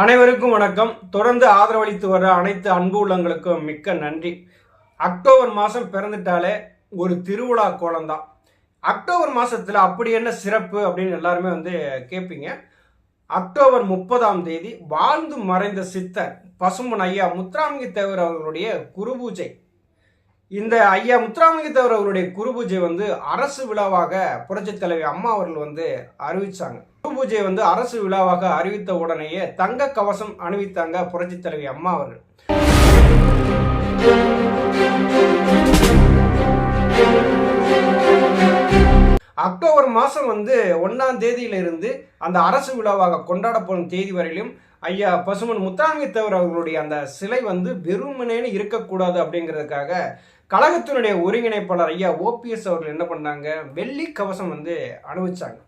அனைவருக்கும் வணக்கம். தொடர்ந்து ஆதரவளித்து வர அனைத்து அன்பு உள்ளங்களுக்கும் மிக்க நன்றி. அக்டோபர் மாதம் பிறந்துட்டாலே ஒரு திருவிழா கோலம்தான். அக்டோபர் மாதத்தில் அப்படி என்ன சிறப்பு அப்படின்னு எல்லாருமே வந்து கேட்பீங்க அக்டோபர் முப்பதாம் தேதி வாழ்ந்து மறைந்த சித்தர் பசுமன் ஐயா முத்துராமலிங்க தேவர் அவர்களுடைய குருபூஜை இந்த ஐயா முத்துராமலிங்கத்தவர் அவருடைய குரு பூஜை வந்து அரசு விழாவாக புரட்சித் தலைவி அம்மா அவர்கள் வந்து அறிவிச்சாங்க. குரு பூஜை வந்து அரசு விழாவாக அறிவித்த உடனேயே தங்க கவசம் அணிவித்தாங்க புரட்சித் தலைவி அம்மா அவர்கள். அக்டோபர் மாதம் வந்து ஒன்றாம் தேதியிலிருந்து அந்த அரசு விழாவாக கொண்டாடப்படும் தேதி வரையிலும் ஐயா பசுமன் முத்தாங்கத்தவர் அவர்களுடைய அந்த சிலை வந்து வெறுமனேன்னு இருக்கக்கூடாது அப்படிங்கிறதுக்காக கழகத்தினுடைய ஒருங்கிணைப்பாளர் ஐயா ஓபிஎஸ் அவர்கள் என்ன பண்ணாங்க? வெள்ளி கவசம் வந்து அனுபவிச்சாங்க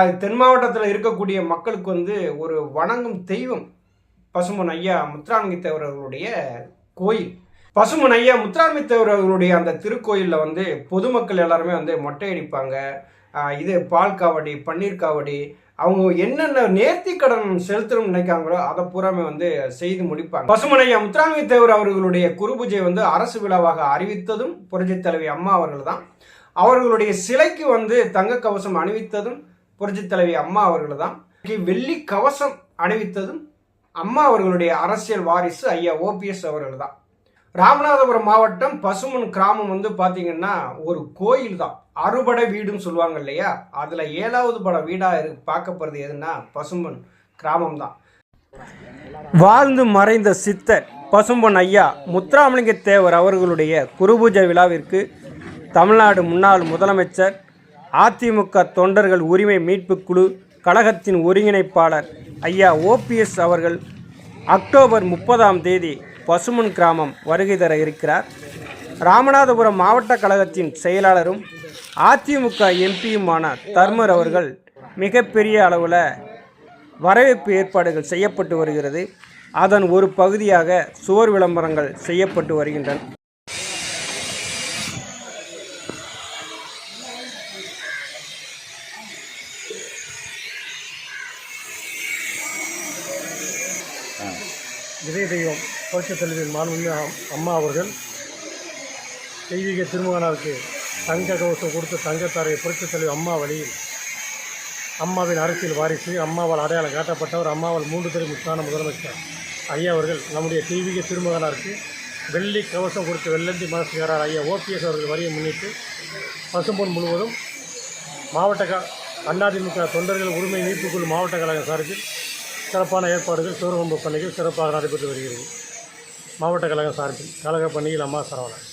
அது தென் மாவட்டத்தில் இருக்கக்கூடிய மக்களுக்கு வந்து ஒரு வணங்கும் தெய்வம் பசுமன் ஐயா முத்துராமலிங்க அவர்களுடைய கோயில். பசுமன் ஐயா முத்துராமலிங்க அவர்களுடைய அந்த திருக்கோயிலில் வந்து பொதுமக்கள் எல்லாருமே வந்து மொட்டை அடிப்பாங்க. இது பால் காவடி பன்னீர் காவடி அவங்க என்னென்ன நேர்த்தி கடன் செலுத்தணும்னு நினைக்காங்களோ அதை பூராமே வந்து செய்து முடிப்பாங்க. பசுமன் முத்துராமலிங்க தேவர் அவர்களுடைய குருபூஜை வந்து அரசு விழாவாக அறிவித்ததும் புரட்சி தலைவி அம்மா அவர்கள் தான் அவர்களுடைய சிலைக்கு வந்து தங்க கவசம் அணிவித்ததும் புரட்சித் தலைவி அம்மா அவர்கள் தான் வெள்ளி கவசம் அணிவித்ததும் அம்மா அவர்களுடைய அரசியல் வாரிசு ஐயா ஓபிஎஸ் அவர்கள் தான் ராமநாதபுரம் மாவட்டம் பசுமன் கிராமம் வந்து பார்த்தீங்கன்னா ஒரு கோயில் தான். அறுபடை வீடுன்னு சொல்லுவாங்க இல்லையா? அதில் ஏழாவது பட வீடாக இரு பார்க்கப்படுறது எதுன்னா பசுமன் கிராமம் தான். வாழ்ந்து மறைந்த சித்தர் பசும்பொன் ஐயா முத்துராமலிங்க தேவர் அவர்களுடைய குருபூஜை விழாவிற்கு தமிழ்நாடு முன்னாள் முதலமைச்சர் அதிமுக தொண்டர்கள் உரிமை மீட்புக் குழு கழகத்தின் ஒருங்கிணைப்பாளர் ஐயா ஓபிஎஸ் அவர்கள் அக்டோபர் முப்பதாம் தேதி பசுமன் கிராமம் வருகை தர இருக்கிறார். ராமநாதபுரம் மாவட்ட கழகத்தின் செயலாளரும் அதிமுக எம்பியுமான தர்மர் அவர்கள் மிகப்பெரிய அளவில் வரவேற்பு ஏற்பாடுகள் செய்யப்பட்டு வருகிறது. அதன் ஒரு பகுதியாக சுவர் விளம்பரங்கள் செய்யப்பட்டு வருகின்றன. இதய தெய்வம் புரட்சித் தலைவர் மாண்புமிகு அம்மா அவர்கள் தெய்வீக திருமகனாருக்கு தங்க கவசம் கொடுத்த தங்கத்தாரை புரட்சித் தலைவர் அம்மா வழியில் அம்மாவின் அரசியல் வாரிசு அம்மாவால் அடையாளம் காட்டப்பட்டவர் அம்மாவால் மூன்று திரை முத்தான முதலமைச்சர் ஐயா அவர்கள் நம்முடைய தெய்வீக திருமகனாருக்கு வெள்ளி கவசம் கொடுத்த வெள்ளந்தி மனசுக்காரர் ஐயா ஓபிஎஸ் அவர்கள் வரியை முன்னிட்டு பசும்பொன் முழுவதும் மாவட்ட க அதிமுக தொண்டர்கள் உரிமை மீட்புக்குழு மாவட்ட கழகம் சார்பில் சிறப்பான ஏற்பாடுகள் சிவகம்பு பணிகள் சிறப்பாக நடைபெற்று வருகிறது. மாவட்ட கழகம் சார்பில் கழக பணியில் அம்மா சரவணன்.